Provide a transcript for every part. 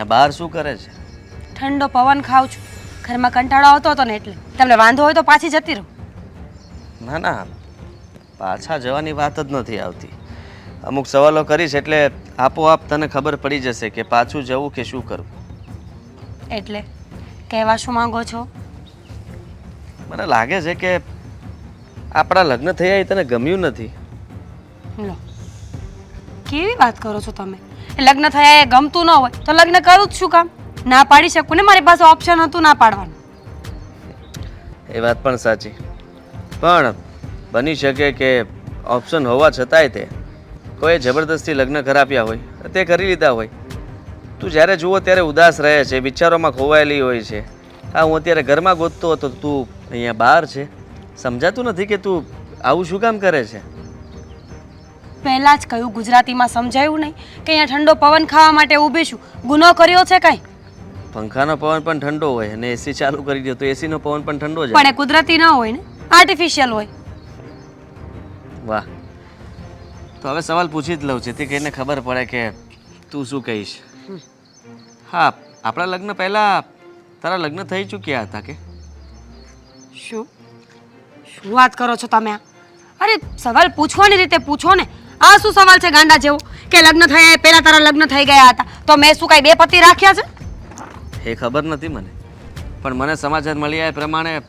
આ બહાર શું કરે છે? ઠંડો પવન ખાઉં છું. ઘરમાં કંટાળો આવતો હતો ને એટલે. તમને વાંધો હોય તો પાછી જતી રહો. ના ના. પાછા જવાની વાત જ નથી આવતી. અમુક સવાલો કરીશ એટલે આપોઆપ તને ખબર પડી જશે કે પાછું જવું કે શું કરવું. એટલે કહેવા શું માંગો છો? મને લાગે છે કે આપણા લગ્ન થયા એ તને ગમ્યું નથી. કેવી વાત કરો છો તમે? લગ્ન થયા એ ગમતું ન હોય, તો લગ્ન કરું જ શું કામ. ના પાડી શકું ને મારી પાસે ઓપ્શન હતું ના પાડવાનું. એ વાત પણ સાચી. પણ બની શકે કે ઓપ્શન હોવા છતાંય તે કોઈ જબરદસ્તી લગ્ન કરાવ્યા હોય, તે કરી લીધા હોય. તું જ્યારે જુઓ ત્યારે ઉદાસ રહે છે, વિચારોમાં ખોવાયેલી હોય છે. હા હું અત્યારે ઘરમાં ગોતતો હતો, તું અહીંયા બહાર છે. સમજાતું નથી કે તું આવું શું કામ કરે છે? પહેલાં જ કહ્યું ગુજરાતીમાં સમજાયું નહીં કે અહીંયા ઠંડો પવન ખાવા માટે ઊભી છું. ગુનો કર્યો છે કાંઈ? પંખાનો પવન પણ ઠંડો હોય અને એસી ચાલુ કરી દો તો એસીનો પવન પણ ઠંડો જ પણ એ કુદરતી ન હોય ને? આર્ટિફિશિયલ હોય. વાહ. તો હવે સવાલ પૂછી જ લઉં જેથી કરીને ખબર પડે કે તું શું કહીશ. હા આપણા લગ્ન પહેલાં તારા લગ્ન થઈ ચૂક્યા હતા કે? શું? શું વાત કરો છો તમે અરે સવાલ પૂછવાની રીતે પૂછો ને. આ શું સવાલ છે ગાંડા જેવો? કે લગ્ન થયા પહેલા તારા લગ્ન થઈ ગયા હતા. તો મેં શું કાંઈ બે પતિ રાખ્યા છે? એ ખબર નથી મને. પણ મને સમાચાર મળ્યા એ પ્રમાણે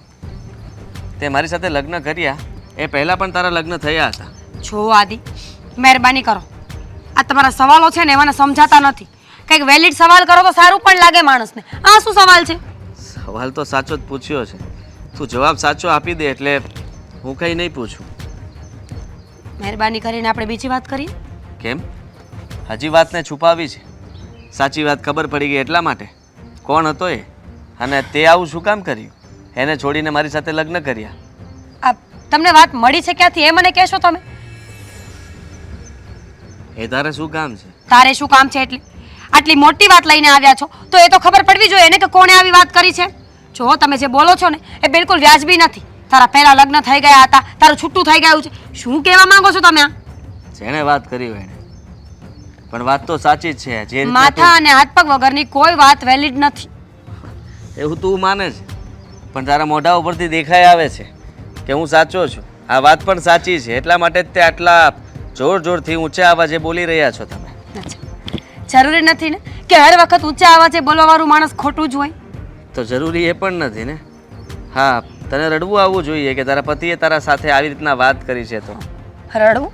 તે મારી સાથે લગ્ન કર્યા. એ પહેલાં પણ તારા લગ્ન થયા હતા. જો આદિ મહેરબાની કરો. આ તમારા સવાલો છે ને એ મને સમજાતા નથી. કંઈક વેલિડ સવાલ કરો તો સારું પણ લાગે માણસને. આ શું સવાલ છે? સવાલ તો સાચો જ પૂછ્યો છે. તું જવાબ સાચો આપી દે એટલે હું કંઈ નહીં પૂછું. મહેરબાની કરીને આપણે બીજી વાત કરીએ કેમ? હજી વાતને છુપાવી છે. સાચી વાત ખબર પડી ગઈ એટલા માટે. કોણ હતો એ? અને તે આવું શું કામ કર્યું? એને છોડીને મારી સાથે લગ્ન કર્યા. આ તમને વાત મળી છે ક્યાંથી? એ મને કહેશો તમે. એ તારે શું કામ છે? તારે શું કામ છે એટલે? આટલી મોટી વાત લઈને આવ્યા છો. તો એ તો ખબર પડવી જોઈએ ને કે કોણે આવી વાત કરી છે. જો તમે જે બોલો છો ને એ બિલકુલ વ્યાજબી નથી. તારા પહેલા લગ્ન થઈ ગયા હતા તારું છૂટું થઈ ગયું છે. શું કહેવા માંગો છો તમે જેણે વાત કરી હોય પણ વાત તો સાચી જ છે જે માથા અને હાથ પગ વગરની કોઈ વાત વેલિડ નથી. એવું તું માને છે પણ તારા મોઢા ઉપરથી દેખાઈ આવે છે કે હું સાચો છું. આ વાત પણ સાચી છે એટલા માટે જ તે આટલા જોર જોરથી ઊંચા અવાજે બોલી રહ્યા છો તમે. જરૂરી નથી ને કે હર વખત ઊંચા અવાજે બોલવાવાળું માણસ ખોટું જ હોય? તો જરૂરી એ પણ નથી ને? હા તને રડવું આવવું જોઈએ કે તારા પતિએ તારા સાથે આવી રીતના વાત કરી છે તો? રડવું?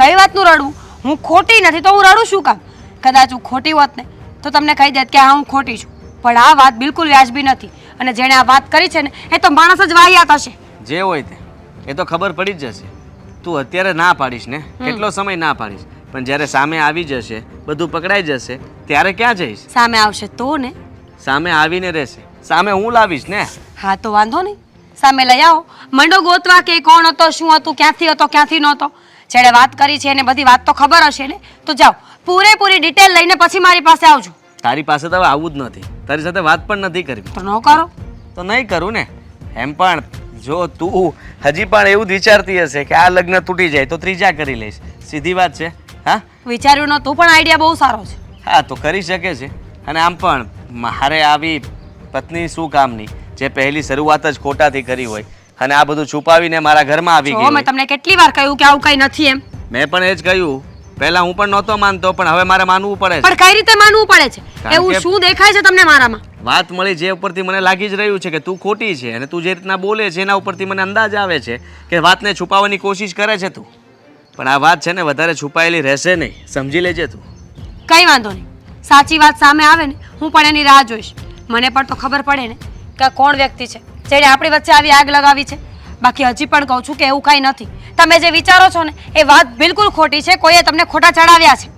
કઈ વાતનું રડવું? હું ખોટી નથી તો હું રડું શું કામ? કદાચ હું ખોટી હોત ને તો તમને કહી દેત કે હા હું ખોટી છું. પણ આ વાત બિલકુલ વ્યાજબી નથી. અને જેણે આ વાત કરી છે ને એ તો માણસ જ વાહિયાત હશે. જે હોય તે. એ તો ખબર પડી જ જશે. તું અત્યારે ના પાડીશ ને કેટલો સમય ના પાડીશ. પણ જ્યારે સામે આવી જશે બધું પકડાઈ જશે ત્યારે ક્યાં જઈશ? સામે આવશે તો ને? સામે આવીને રહેશે. સામે હું લાવીશ ને? હા તો વાંધો નહીં. સામે લઈ આવો. મંડો ગોતવા કે કોણ હતો શું હતું ક્યાંથી હતો ક્યાંથી નહોતો? જેણે વાત કરી છે એને બધી વાત તો ખબર હશે ને? તો જાઓ. પૂરેપૂરી ડિટેલ લઈને પછી મારી પાસે આવજો. તારી પાસે તો હવે આવું જ નથી. તારી સાથે વાત પણ નથી કરવી. તો ન કરો. તો નહીં કરું ને. એમ પણ જો તું હજી પણ એવું જ વિચારતી હશે કે આ લગ્ન તૂટી જાય તો ત્રીજા કરી લઈશ. સીધી વાત છે. હા? વિચાર્યું નહોતું પણ આઈડિયા બહુ સારો છે. હા તો કરી શકે છે. અને આમ પણ મારે આવી પત્ની શું કામની? જે પહેલી શરૂઆત જ ખોટાથી કરી હોય. અને આ બધું છુપાવીને મારા ઘરમાં આવી ગયું મેં તમને કેટલી વાર કહ્યું કે આવું કઈ નથી એમ. મેં પણ એ જ કહ્યું. પહેલા હું પણ નહોતો માનતો પણ હવે મારે માનવું પડે છે. પણ કઈ રીતે માનવું પડે છે? એવું શું દેખાય છે તમને મારામાં? વાત મળી જે ઉપરથી મને લાગી જ રહ્યું છે કે તું ખોટી છે અને તું જે રીતના બોલે છે એના ઉપરથી મને અંદાજ આવે છે કે વાતને છુપાવવાની કોશિશ કરે છે તું. પણ આ વાત છે ને વધારે છુપાયેલી રહેશે નહીં. સમજી લેજે તું. કઈ વાંધો નહીં. સાચી વાત સામે આવે ને હું પણ એની રાહ જોઈશ. મને પણ તો ખબર પડે ને. કે કોણ વ્યક્તિ છે? જેણે આપણી વચ્ચે આવી આગ લગાવી છે? બાકી હજી પણ કહું છું કે એવું કાંઈ નથી. તમે જે વિચારો છો ને એ વાત બિલકુલ ખોટી છે. કોઈએ તમને ખોટા ચડાવ્યા છે.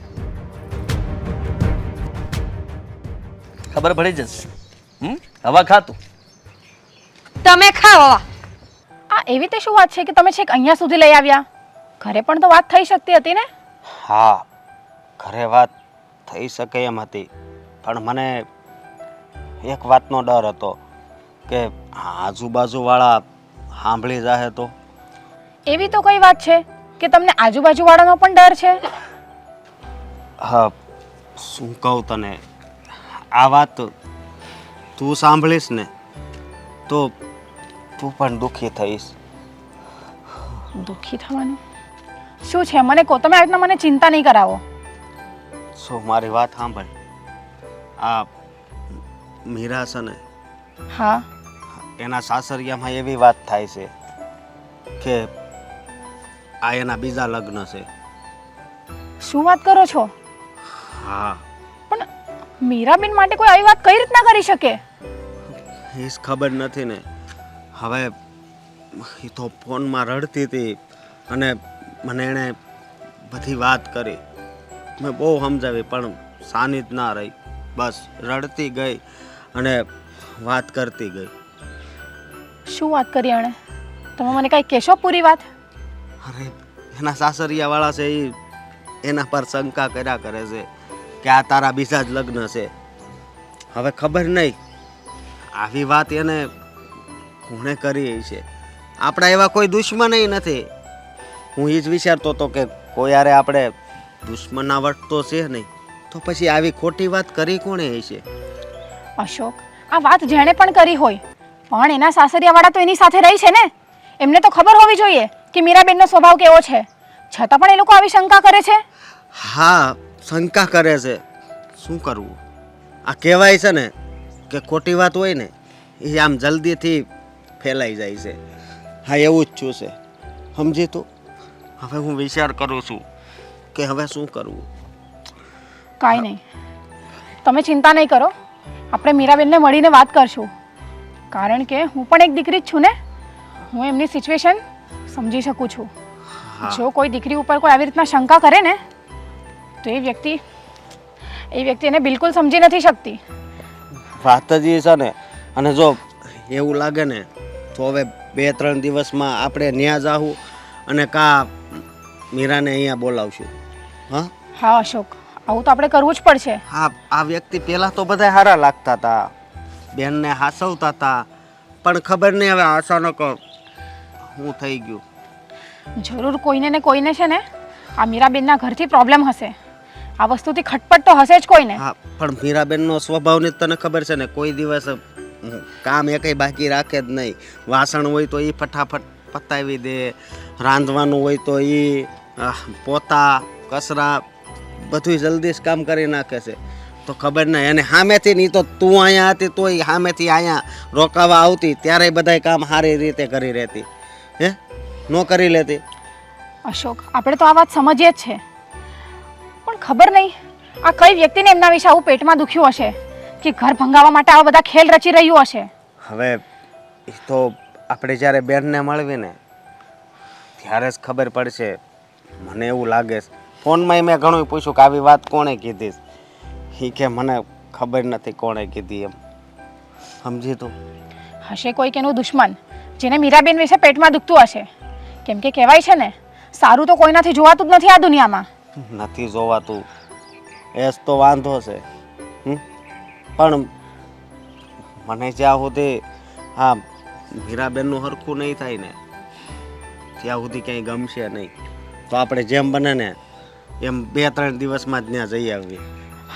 ખબર પડી જશે. હમ? હવા ખાતું. તમે ખાઓ હવા. આ એવી તે શું વાત છે કે તમે છેક અહીંયા સુધી લઈ આવ્યા? ઘરે પણ તો વાત થઈ શકતી હતી ને? હા ઘરે વાત થઈ શકે એમ હતી. પણ મને એક વાતનો ડર હતો. કે આજુબાજુવાળા સાંભળી જાહે તો? એવી તો કઈ વાત છે કે તમને આજુબાજુવાળાનો પણ ડર છે? હા શું કહું તને? આ વાત તું સાંભળીશ ને તો તું પણ દુઃખી થઈશ. દુઃખી થવાનું? શું છે? મને કહો તમે આવી મને ચિંતા નહીં કરાવો. શું મારી વાત સાંભળ? આ મીરા છે ને હા. એના સાસરિયામાં એવી વાત થાય છે કે આ એના બીજા લગ્ન છે. શું વાત કરો છો? હા. પણ મીરાબેન માટે કોઈ આવી વાત કઈ રીતના કરી શકે? એ ખબર નથી ને. હવે એ તો ફોનમાં રડતી હતી અને મને એણે બધી વાત કરી. મેં બહુ સમજાવી પણ સાનિત ના રહી. બસ રડતી ગઈ અને વાત કરતી ગઈ. શું વાત કરી એણે તમે મને કાંઈ કહેશો પૂરી વાત? અરે એના સાસરિયાવાળા છે એ એના પર શંકા કર્યા કરે છે કે આ તારા બીજા જ લગ્ન છે. હવે ખબર નહીં. આવી વાત એને કોણે કરી છે આપણા એવા કોઈ દુશ્મન નથી. હું એ જ વિચારતો હતો કે કોઈ યારે આપણે દુશ્મનાવટ તો છે નહીં તો પછી આવી ખોટી વાત કરી કોણે છે અશોક આ વાત જેણે પણ કરી હોય. પણ એના સાસરિયાવાળા તો એની સાથે રહી છે ને? એમને તો ખબર હોવી જોઈએ કે મીરાબેનનો સ્વભાવ કેવો છે. છતાં પણ એ લોકો આવી શંકા કરે છે? હા શંકા કરે છે. શું કરવું? આ કહેવાય છે ને કે ખોટી વાત હોય ને એ આમ જલ્દીથી ફેલાઈ જાય છે. હા એવું જ છું છે. સમજી તો? હવે હું વિચાર કરું છું કે હવે શું કરવું? કાંઈ નહીં. તમે ચિંતા નહીં કરો. આપણે મીરાબેનને મળીને વાત કરશું. કારણ કે હું પણ એક દીકરી જ છું ને. હું એમની સિચ્યુએશન સમજી શકું છું. જો કોઈ દીકરી ઉપર કોઈ આવી રીતના શંકા કરે ને તો એ વ્યક્તિ એ વ્યક્તિ એને બિલકુલ સમજી નથી શકતી. વાત જ એ છે ને. અને જો એવું લાગે ને તો હવે બે ત્રણ દિવસમાં આપણે ન્યા જાહું અને કા મીરાને અહીંયા બોલાવશું. હા? હા અશોક. આવું તો આપણે કરવું જ પડશે. હા આ વ્યક્તિ પહેલાં તો બધા સારા લાગતા હતા બેનને હાસવતા હતા પણ ખબર નહીં હવે અચાનક હું થઈ ગયું. જરૂર કોઈને ને કોઈને છે ને આ મીરાબેનના ઘરથી પ્રોબ્લેમ હશે. આ વસ્તુથી ખટપટ તો હશે જ કોઈને. હા પણ મીરાબેનનો સ્વભાવની તને ખબર છે ને કોઈ દિવસ કામ એ કંઈ બાકી રાખે જ નહીં. વાસણ હોય તો એ ફટાફટ પતાવી દે રાંધવાનું હોય તો એ પોતા કસરા બધું જલ્દી જ કામ કરી નાખે છે. તો ખબર નહીં. અને સામેથી નહીં તો તું અહીંયા હતી તોય સામેથી અહીંયા રોકાવા આવતી. ત્યારે બધાય કામ સારી રીતે કરી રહેતી. હે? ન કરી લેતી. અશોક આપણે તો આ વાત સમજીએ જ છે. પણ ખબર નહીં આ કઈ વ્યક્તિને એમના વિશે આવું પેટમાં દુખ્યું હશે? કે ઘર ભંગાવવા માટે આવા બધા ખેલ રચી રહ્યું હશે? હવે એ તો આપણે જ્યારે બેનને મળવી ને ત્યારે જ ખબર પડશે. મને એવું લાગે છે. ફોનમાં મેં ઘણું પૂછ્યું કે આવી વાત કોણે કીધી એ કે મને ખબર નથી કોણે કીધી એમ. સમજી તું? હશે કોઈ કેનો દુશ્મન જેને મીરાબેન વિશે પેટમાં દુખતું હશે. કેમ કે કહેવાય છે ને સારું તો કોઈનાથી જોવાતું જ નથી આ દુનિયામાં. નથી જોવાતું. એ જ તો વાંધો છે? પણ મને જ્યાં સુધી આ મીરાબેનનું હરખું નહીં થાય ને ત્યાં સુધી ક્યાંય ગમશે નહીં. તો આપણે જેમ બને ને એમ બે ત્રણ દિવસમાં જ ત્યાં જઈ આવીએ.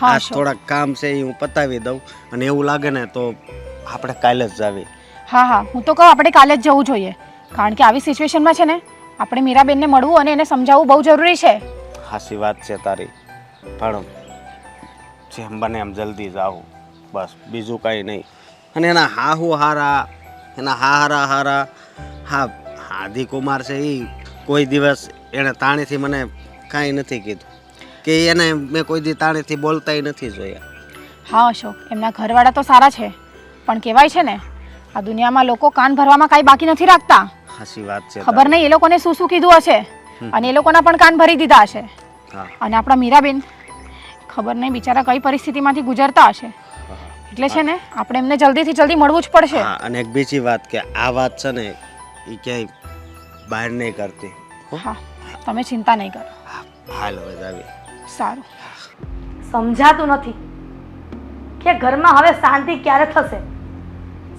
આ થોડાક કામ છે એ હું પતાવી દઉં. અને એવું લાગે ને તો આપણે કાલે જ જાવી. હા હા હું તો કહું આપણે કાલે જ જવું જોઈએ. કારણ કે આવી સિચ્યુએશનમાં છે ને આપણે મીરાબેનને મળવું અને એને સમજાવવું બહુ જરૂરી છે. હાસી વાત છે તારી. પણ જેમ બને એમ જલ્દી જાઉં બસ બીજું કાંઈ નહીં. અને એના હા હું હારા એના હા હારા હારા હા હાદી કુમાર છે એ કોઈ દિવસ એણે તાણીથી મને કાંઈ નથી કીધું. કે એને મેં કોઈ દી તાણેથી બોલતાય નથી જોયા. હા અશોક એમના ઘરવાળા તો સારા છે. પણ કહેવાય છે ને આ દુનિયામાં લોકો કાન ભરવામાં કાંઈ બાકી નથી રાખતા. હાસી વાત છે ખબર નહીં એ લોકોને શું શું કીધું હશે? અને એ લોકોના પણ કાન ભરી દીધા હશે. અને આપણા મીરાબેન ખબર નહીં બિચારા કઈ પરિસ્થિતિમાંથી ગુજરતા હશે. એટલે છે ને આપણે એમને જલ્દીથી જલ્દી મળવું જ પડશે. અને એક બીજી વાત કે આ વાત છે ને એ ક્યાંય બહાર નહીં કરતી. હા તમે ચિંતા નહીં કરો. હા, હાલ હવે જાવી. સારું. સમજાતું નથી કે ઘરમાં હવે શાંતિ ક્યારે થશે?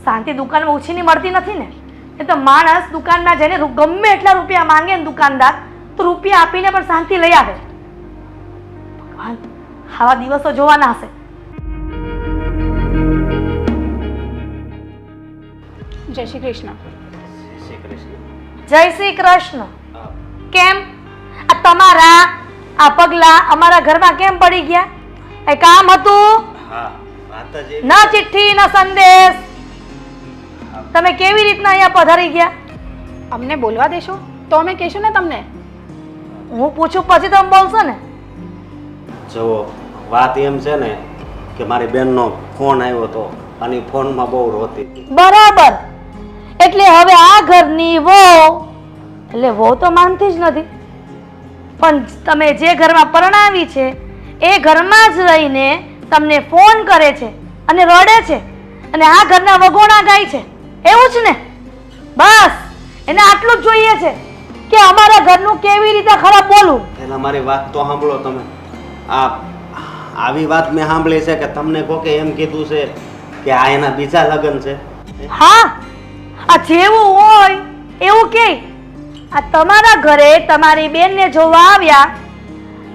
શાંતિ દુકાનમાં ઓછી મળતી નથી ને? એ તો માણસ દુકાનમાં જઈને ગમે એટલા રૂપિયા માંગે ને દુકાનદાર તો રૂપિયા આપીને પણ શાંતિ લઈ આવે. ભગવાન આવા દિવસો જોવાના હશે. જય શ્રી કૃષ્ણ. જય શ્રી કૃષ્ણ. કેમ? આ તમારા આ પગલા અમારા ઘરમાં કેમ પડી ગયા? એ કામ હતું? હા વાત જ એવી ના ચિઠ્ઠી ના સંદેશ. તમે કેવી રીતના અહીંયા પધારી ગયા? અમને બોલવા દેશો? તો અમે કહેશું ને તમને. હું પૂછું પછી તમે બોલશો ને? જુઓ વાત એમ છે ને કે મારી બેનનો ફોન આવ્યો હતો અને ઈ ફોનમાં બહુ રોતી. હતી બરાબર. એટલે હવે આ ઘરની વહુ એટલે વહુ તો માનતી જ નથી. પણ તમે જે ઘરમાં પરણાવી છે એ ઘરમાં જ રહીને તમને ફોન કરે છે અને રડે છે અને આ ઘરના વગોણા ગાય છે. એવું જ ને? બસ. એને આટલું જ જોઈએ છે કે અમારા ઘરનું કેવી રીતે ખરાબ બોલવું પહેલા મારી વાત તો સાંભળો તમે. આ આવી વાત મેં સાંભળી છે કે તમને કોકે એમ કીધું છે કે આ એના બીજા લગ્ન છે. હા. આ જેવું હોય એવું કે આ તમારા ઘરે તમારી બેનને જોવા આવ્યા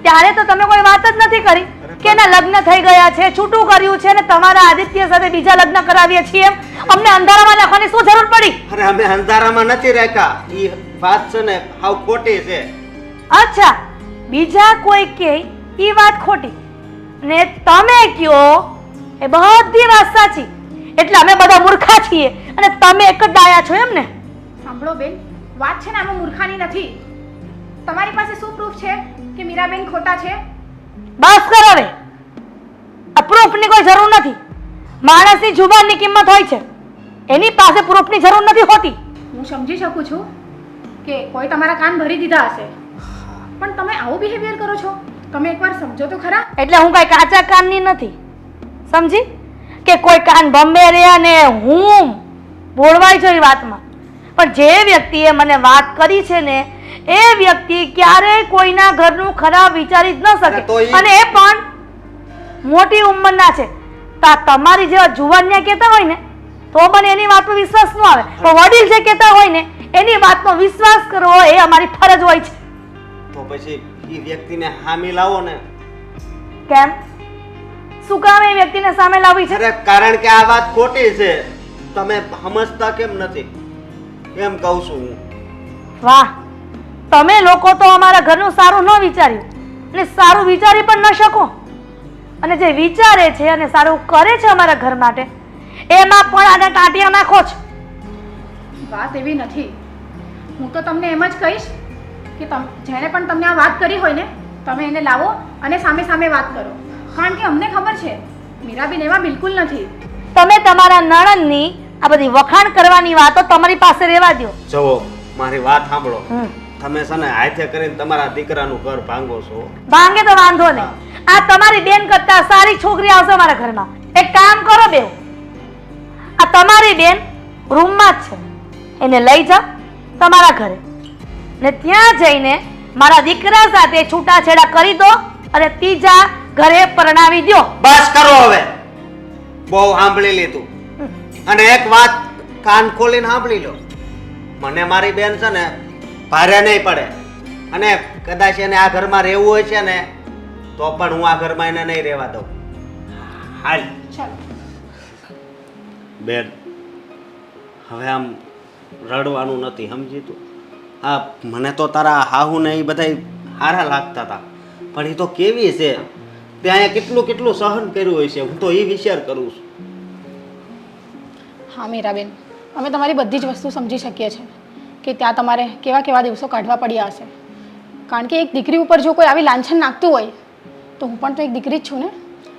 ત્યારે તો તમે કોઈ વાત જ નથી કરી કે એના લગ્ન થઈ ગયા છે છૂટું કર્યું છે ને તમારા આદિત્ય સાથે બીજા લગ્ન કરાવીએ છીએ એમ? અમને અંધારામાં રાખવાની શું જરૂર પડી? અરે અમે અંધારામાં નથી રાખ્યા. ઈ વાત છે ને હાવ ખોટી છે. અચ્છા બીજા કોઈ કે ઈ વાત ખોટી? ને તમે કયો એ બધી વાત સાચી. એટલે અમે બધા મૂર્ખા છીએ અને તમે એક જ ડાયા છો એમ ને સાંભળો બેન વાત છે ને આમાં મૂર્ખાની નથી. તમારી પાસે શું પ્રૂફ છે કે મીરાબેન ખોટા છે? બસ કર હવે. પ્રૂફની કોઈ જરૂર નથી. માણસની જુબાનની કિંમત હોય છે. એની પાસે પ્રૂફની જરૂર નથી હોતી. હું સમજી શકું છું કે કોઈ તમારા કાન ભરી દીધા હશે. પણ તમે આવું બિહેવિયર કરો છો? તમે એકવાર સમજો તો ખરા. એટલે હું કઈ કાચા કાનની નથી. સમજી? કે કોઈ કાન બમ્બે રહ્યા ને હું બોળવાઈ જોઈ વાતમાં. પણ જે વ્યક્તિએ મને વાત કરી છે ને એ વ્યક્તિ ક્યારેય કોઈના ઘરનું ખરાબ વિચારી જ ન શકે. અને એ પણ મોટી ઉંમરના છે. તા તમારી જેવા જુવાનને કહેતા હોય ને તો મને એની વાતનો વિશ્વાસ ન આવે. પણ વડીલ જે કહેતા હોય ને એની વાતનો વિશ્વાસ કરવો એ અમારી ફરજ હોય છે. તો પછી એ વ્યક્તિને હામી લાવો ને. કેમ? શું કામ એ વ્યક્તિને સામે લાવી છે? કારણ કે આ વાત ખોટી છે. તમે સમજતા કેમ નથી? એમ કહું છું હું. વાહ તમે લોકો તો અમારા ઘરનું સારું ન વિચાર્યું અને સારું વિચારી પણ ન શકો. અને જે વિચારે છે અને સારું કરે છે અમારા ઘર માટે એમાં પણ આને ટાંટિયા નાખો છો. વાત એવી નથી. હું તો તમને એમ જ કહીશ કે તમ જેણે પણ તમને આ વાત કરી હોય ને તમે એને લાવો અને સામે સામે વાત કરો. કારણ કે અમને ખબર છે મીરાબેન એવા બિલકુલ નથી. તમે તમારા નણંદની આ બધી વખાણ કરવાની વાતો તમારી પાસે રહેવા દો જુઓ મારી વાત સાંભળો. તમે છે ને હાથે કરીને તમારા દીકરાનું ઘર ભાંગો છો. ભાંગે તો વાંધો નહીં. આ તમારી બેન કરતા સારી છોકરી આવશે મારા ઘરમાં. એક કામ કરો બેવ. આ તમારી બેન રૂમમાં જ છે. એને લઈ જાઓ તમારા ઘરે. ને ત્યાં જઈને મારા દીકરા સાથે છૂટાછેડા કરી દો અને ત્રીજા ઘરે પરણાવી દો બસ કરો હવે. બહુ સાંભળી લીધું. અને એક વાત કાન ખોલીને સાંભળી લો. મને મારી બેન છે ને ભારે નહીં પડે. અને કદાચ એને આ ઘરમાં રહેવું હોય છે ને તો પણ હું આ ઘરમાં એને નહીં રહેવા દઉં. હાલ. ચાલો. બેન હવે આમ રડવાનું નથી સમજી તું? હા મને તો તારા હાહુ ને એ બધા સારા લાગતા હતા પણ એ તો કેવી છે? ત્યાં કેટલું કેટલું સહન કર્યું હોય છે? હું તો એ વિચાર કરું છું. હા મીરાબેન. અમે તમારી બધી જ વસ્તુ સમજી શકીએ છીએ કે ત્યાં તમારે કેવા કેવા દિવસો કાઢવા પડ્યા હશે. કારણ કે એક દીકરી ઉપર જો કોઈ આવી લાંછન નાખતું હોય તો હું પણ તો એક દીકરી જ છું ને.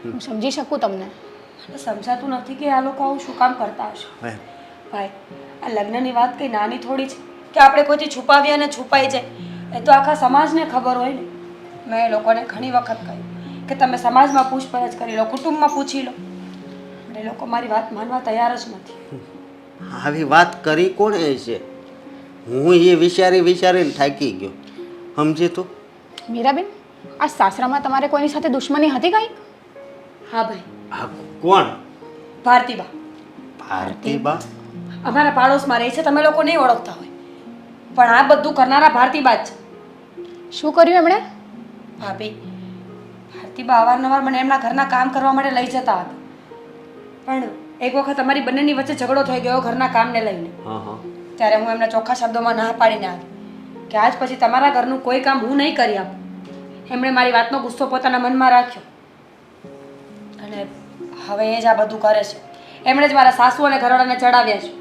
હું સમજી શકું તમને. સમજાતું નથી કે આ લોકો આવું શું કામ કરતા હશે? ભાઈ આ લગ્નની વાત કંઈ નાની થોડી છે કે આપણે કોઈથી છુપાવીએ અને છુપાઈ જાય. એ તો આખા સમાજને ખબર હોય ને. મેં એ લોકોને ઘણી વખત કહ્યું કે તમે સમાજમાં પૂછપરછ કરી લો કુટુંબમાં પૂછી લો. એ લોકો મારી વાત માનવા તૈયાર જ નથી. આવી વાત કરી કોણે છે? હું એ વિચારી વિચારીને થાકી ગયો. સમજે તો? મીરાબેન આ સાસરામાં તમારે કોઈની સાથે દુશ્મની હતી કઈ? હા ભાઈ. આ કોણ? ભારતીબા. ભારતીબા? અમારા પાડોશમાં રહે છે તમે લોકો નહીં ઓળખતા હોય. પણ આ બધું કરનારા ભારતીબા જ છે. શું કર્યું એમણે? ભાભી ભારતીબા અવારનવાર મને એમના ઘરના કામ કરવા માટે લઈ જતા હતા. પણ એક વખત અમારી બંનેની વચ્ચે ઝઘડો થઈ ગયો ઘરના કામને લઈને. હા હા. ત્યારે હું એમના ચોખ્ખા શબ્દોમાં ના પાડીને આવી. કે આજ પછી તમારા ઘરનું કોઈ કામ હું નહીં કરી આપું. એમણે મારી વાતનો ગુસ્સો પોતાના મનમાં રાખ્યો. અને હવે એ જ આ બધું કરે છે. એમણે જ મારા સાસુ અને ઘરવાળાને ચડાવ્યા છે.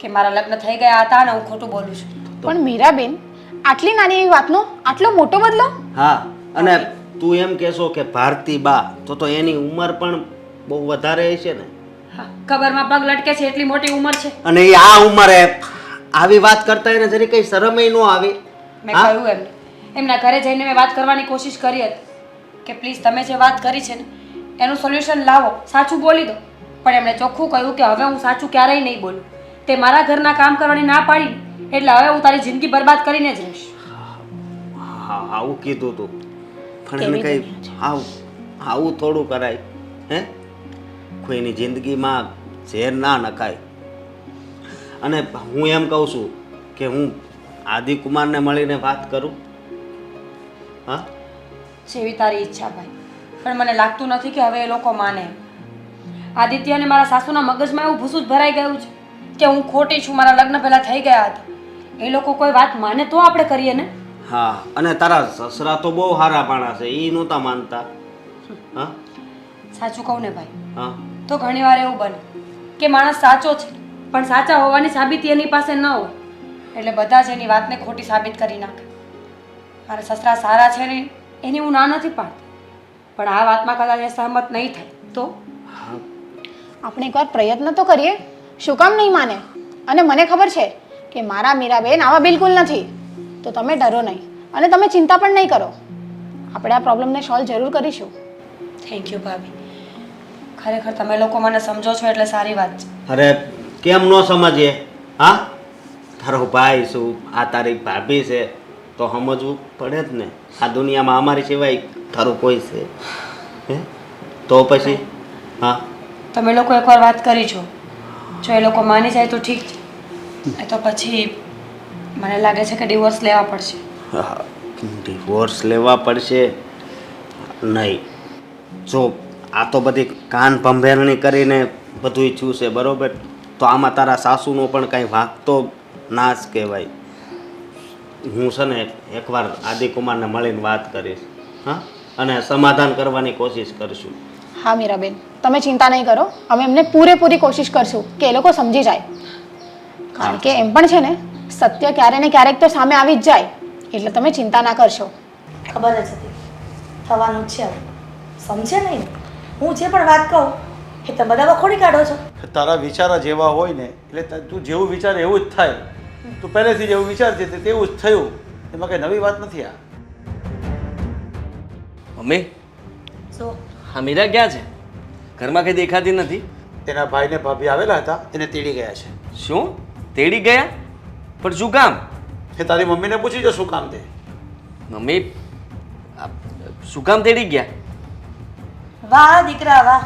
કે મારા લગ્ન થઈ ગયા હતા અને હું ખોટું બોલું છું. પણ મીરાબેન આટલી નાની એવી વાતનો આટલો મોટો બદલો? હા અને તું એમ કહેશો કે ભારતી બા તો તો એની ઉંમર પણ બહુ વધારે છે ને. હા કબરમાં પગ લટકે છે એટલી મોટી ઉંમર છે. અને એ આ ઉંમરે આવી વાત કરતા એને જરી કઈ શરમય ન આવી. મેં હા? કહ્યું એમ. એમના ઘરે જઈને મેં વાત કરવાની કોશિશ કરી હતી કે પ્લીઝ તમે જે વાત કરી છે ને એનું સોલ્યુશન લાવો સાચું બોલી દો. પણ એમણે ચોખ્ખું કહ્યું કે હવે હું સાચું ક્યારેય નહીં બોલું. તે મારા ઘરના કામ કરવાની ના પાડી એટલે હવે હું તારી જિંદગી બરબાદ કરીને જ રહીશ. હા આવું કીધું તું. પણ એને કેવી કઈ આવું આવું થોડું કરાય. હે? કોઈની જિંદગીમાં ઝેર ના નખાય. અને હું એમ કહું છું કે હું આદિકુમારને મળીને વાત કરું. હા? જેવી તારી ઈચ્છા ભાઈ. પણ મને લાગતું નથી કે હવે એ લોકો માને. આદિત્ય અને મારા સાસુના મગજમાં એવું ભૂસું ભરાઈ ગયું છે કે હું ખોટી છું મારા લગ્ન પહેલાં થઈ ગયા હતા. એ લોકો કોઈ વાત માને તો આપણે કરીએ ને? હા અને તારા સસરા તો બહુ સારા પાણા છે એ નહોતા માનતા. હા? સાચું કહું ને ભાઈ. હા? તો ઘણીવાર એવું બને કે માણસ સાચો છે પણ સાચા હોવાની સાબિતી એની પાસે ન હોય. એટલે બધા જ એની વાતને ખોટી સાબિત કરી નાખે. મારા સસરા સારા છે ને એની હું ના નથી પાડતી. પણ આ વાતમાં કદાચ એ સહમત નહીં થાય તો? આપણે એકવાર પ્રયત્ન તો કરીએ. શું કામ નહીં માને? અને મને ખબર છે કે મારા મીરાબેન આવા બિલકુલ નથી. તો તમે ડરો નહીં અને તમે ચિંતા પણ નહીં કરો. આપણે આ પ્રોબ્લેમને સોલ્વ જરૂર કરીશું. થેન્ક યુ ભાભી. ખરેખર તમે લોકો મને સમજો છો એટલે સારી વાત છે. અરે કેમ ન સમજીએ? હા? તારો ભાઈ શું આ તારી ભાભી છે? તો સમજવું પડે જ ને. આ દુનિયામાં અમારી સિવાય તારું કોઈ છે. હે? તો પછી? હા? તમે લોકો એકવાર વાત કરી છો જો એ લોકો માની જાય તો ઠીક છે. તો પછી મને લાગે છે કે ડિવોર્સ લેવા પડશે. ડિવોર્સ લેવા પડશે? નહીં. જો આ તો બધી કાન ભંભેરણી કરીને બધું ઈચ્છું છે બરાબર? તો આમાં તારા સાસુનો પણ કાંઈ વાંક તો ના જ કહેવાય. હું છે ને એકવાર આદિકુમારને મળીને વાત કરીશ હા? અને સમાધાન કરવાની કોશિશ કરશું. હા મીરાબેન. તમે ચિંતા નહીં કરો. અમે એમને પૂરેપૂરી કોશિશ કરશું કે એ લોકો સમજી જાય. કારણ કે એમ પણ છે ને સત્ય ક્યારે ને ક્યારેક તો સામે આવી જ જાય. એટલે તમે ચિંતા ના કરશો. ખબર જ હતી થવાનું છે. સમજે નહીં? હું જે પણ વાત કહું એ તમે બધા વખોડી કાઢો છો. તારા વિચારા જેવા હોય ને એટલે તું જેવું વિચાર એવું જ થાય. તું પહેલેથી જેવું વિચારતી હતી તેવું જ થયું. એમાં કઈ નવી વાત નથી આ. મમ્મી? સો હા મીરા ક્યાં છે? ઘરમાં કંઈ દેખાતી નથી? તેના ભાઈને ભાભી આવેલા હતા એને તેડી ગયા છે. શું? તેડી ગયા? પણ શું કામ? એ તારી મમ્મીને પૂછી જો શું કામ તે. મમ્મી શું કામ તેડી ગયા? વાહ, દીકરા વાહ.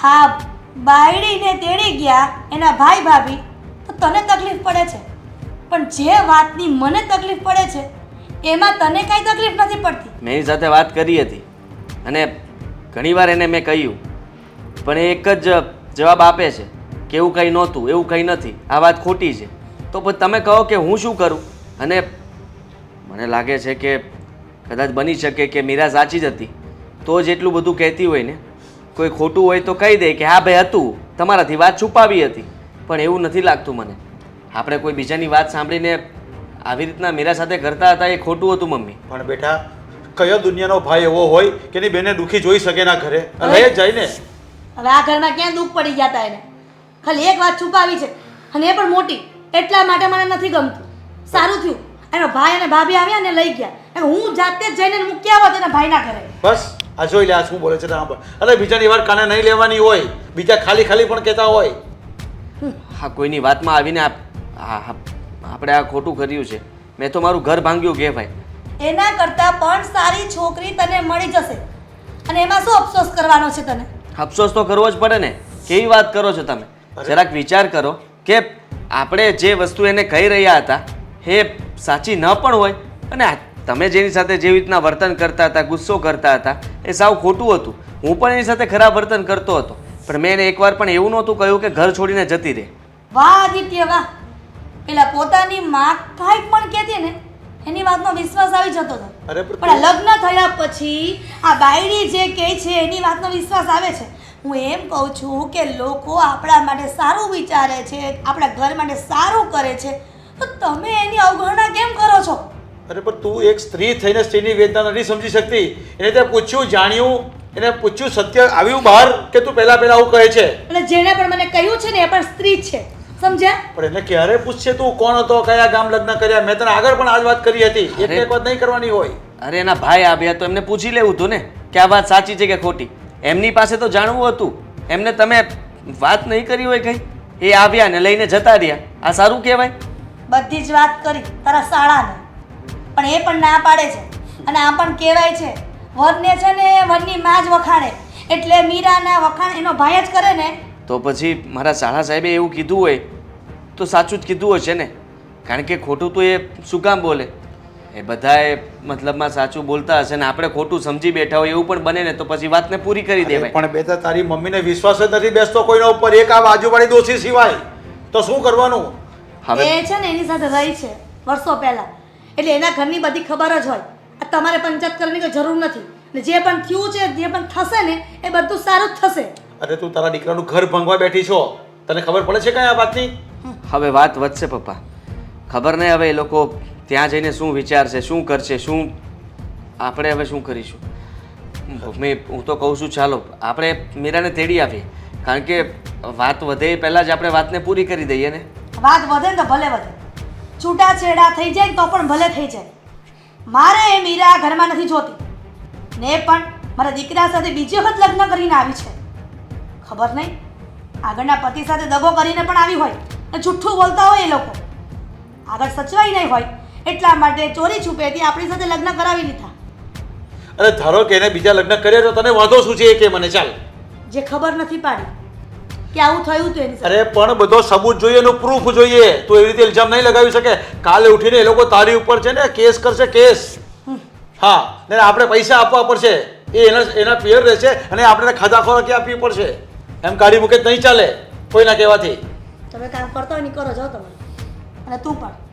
હા, બાયડીને તેડી ગયા એના ભાઈ ભાભી, તો તને તકલીફ પડે છે. પણ જે વાતની મને તકલીફ પડે છે, એમાં તને કાંઈ તકલીફ નથી પડતી. મેં સાથે વાત કરી હતી અને ઘણીવાર એને મેં કહ્યું. પણ એક જ જવાબ આપે છે કે એવું કંઈ નહોતું, એવું કંઈ નથી, આ વાત ખોટી છે. તો પછી તમે કહો કે હું શું કરું? અને મને લાગે છે કે કદાચ બની શકે કે મીરા સાચી જ હતી. તો જ એટલું બધું કહેતી હોય ને. કોઈ ખોટું હોય તો કહી દે કે હા ભાઈ હતું. તમારાથી વાત છુપાવી હતી. પણ એવું નથી લાગતું મને. આપણે કોઈ બીજાની વાત સાંભળીને આવી રીતના મીરા સાથે કરતા હતા એ ખોટું હતું મમ્મી. પણ બેટા કયો દુનિયાનો ભાઈ એવો હોય કે એની બેને દુઃખી જોઈ શકે ના ઘરે? રહે જ જાય ને. હવે આ ઘરમાં ક્યાં દુઃખ પડી ગયા હતા એને? ખાલી એક વાત છુપાવી છે. અને એ પણ મોટી. એટલા માટે મને નથી ગમતું. સારું થયું. એનો ભાઈ અને ભાભી આવ્યા અને લઈ ગયા. હું જાતે જ જઈને મૂકી આવો એના ભાઈના ઘરે. બસ. આ જોઈ લે આ શું બોલે છે સાંભળ. અરે બીજાની વાત કાને નહીં લેવાની હોય. બીજા ખાલી ખાલી પણ કહેતા હોય. હા કોઈની વાતમાં આવીને આપ- હા હા આપણે આ ખોટું કર્યું છે. મેં તો મારું ઘર ભાંગ્યું કે ભાઈ? એના કરતાં પણ સારી છોકરી તને મળી જશે. અને એમાં શું અફસોસ કરવાનો છે તને? અફસોસ તો કરવો જ પડે ને. કેવી વાત કરો છો તમે? જરાક વિચાર કરો કે આપણે જે વસ્તુ એને કહી રહ્યા હતા એ સાચી ન પણ હોય. અને તમે જેની સાથે જેવી રીતના વર્તન કરતા હતા ગુસ્સો કરતા હતા એ સાવ ખોટું હતું. હું પણ એની સાથે ખરાબ વર્તન કરતો હતો. પણ મેં એને એકવાર પણ એવું નહોતું કહ્યું કે ઘર છોડીને જતી રહે. વાહ આદિત્ય વાહ. પેલા પોતાની માં કાંઈ પણ કહેતી ને એની વાતનો વિશ્વાસ આવી જતો હતો. પણ પણ આ લગ્ન થયા પછી આ બાયડી જે કહે છે એની વાતનો વિશ્વાસ આવે છે. હું એમ કહું છું કે લોકો આપણા માટે સારું વિચારે છે આપણા ઘર માટે સારું કરે છે. તો તમે એની અવગણના કેમ કરો છો? અરે પણ તું એક સ્ત્રી થઈને સ્ત્રીની વેદના નથી સમજી શકતી. એને તે પૂછ્યું જાણ્યું એને પૂછ્યું સત્ય આવ્યું બહાર કે તું પહેલા પહેલા આવું કહે છે? અને જેણે પણ મને કહ્યું છે ને એ પણ સ્ત્રી છે. સમજ્યા? પણ એને ક્યારે પૂછશે તું કોણ હતો કયા ગામ લગ્ન કર્યા? મેં તને આગળ પણ આ જ વાત કરી હતી. એક એક વાત નહીં કરવાની હોય. અરે એના ભાઈ આવ્યા તો એમને પૂછી લેવું હતું ને કે આ વાત સાચી છે કે ખોટી. એમની પાસે તો જાણવું હતું. એમને તમે વાત નહીં કરી હોય કઈ? એ આવ્યા ને લઈને જતા રહ્યા. આ સારું કહેવાય? બધી જ વાત કરી તારા શાળાને પણ એ પણ ના પાડે છે. અને આ પણ કહેવાય છે વરને છે ને વરની માં જ વખાણે. એટલે મીરાના વખાણ એનો ભાઈ જ કરે ને. તો પછી મારા શાળા સાહેબે એવું કીધું હોય તો સાચું જ કીધું હશે ને. કારણ કે ખોટું તો એ શું કામ બોલે? એ બધાએ મતલબમાં સાચું બોલતા હશે ને આપણે ખોટું સમજી બેઠા હોય એવું પણ બને ને તો પછી વાતને પૂરી કરી દેવાય. પણ બેટા તારી મમ્મીને વિશ્વાસ જ નથી બેસતો કોઈના ઉપર. એક આ બાજુવાળી દોષી સિવાય. તો શું કરવાનું? હવે એ છે ને એની સાથે રહી છે વર્ષો પહેલા. એટલે એના ઘરની બધી ખબર જ હોય. આ તમારે પંચાયત કરવાની કોઈ જરૂર નથી. ને જે પણ થયું છે જે પણ થશે ને એ બધું સારું જ થશે. અરે તું તારા દીકરાનું ઘર ભંગવા બેઠી છો. તને ખબર પડે છે કઈ આ વાતની? હવે વાત વધશે પપ્પા. ખબર નહીં હવે એ લોકો ત્યાં જઈને શું વિચારશે શું કરશે શું આપણે હવે શું કરીશું? મમ્મી હું તો કહું છું ચાલો આપણે મીરાને તેડી આવીએ કારણ કે વાત વધે એ પહેલાં જ આપણે વાતને પૂરી કરી દઈએ ને. વાત વધે ને તો ભલે વધે. છૂટાછેડા થઈ જાય તો પણ ભલે થઈ જાય. મારે એ મીરા ઘરમાં નથી જોતી. ને પણ મારા દીકરા સાથે બીજી વખત લગ્ન કરીને આવી છે. ખબર નહીં? આગળના પતિ સાથે દગો કરીને પણ આવી હોય. અને જુઠ્ઠું બોલતા હોય એ લોકો. આગળ સચવાઈ નહીં હોય એટલા માટે ચોરી છુપેથી આપણી સાથે લગ્ન કરાવી લીધા. અરે ધારો કે એને બીજા લગ્ન કર્યા તો તને વાંધો શું છે એ કે મને? ચાલ. જે ખબર નથી પાડી. કે આવું થયું એની અરે પણ બધો સબૂત જોઈએ એનું પ્રૂફ જોઈએ. તું એવી રીતે ઇલ્ઝામ નહીં લગાવી શકે. કાલે ઉઠીને એ લોકો તારી ઉપર છે ને કેસ કરશે કેસ. હા ને આપણે પૈસા આપવા પડશે. એ એના એના પિયર રહેશે અને આપણે ખાધા ખોરાકી આપવી પડશે. એમ કાઢી મૂકે નહીં ચાલે. કોઈના કહેવાથી. તમે કામ કરતા હોય નહીં કરો જાઓ તમે અને તું પણ.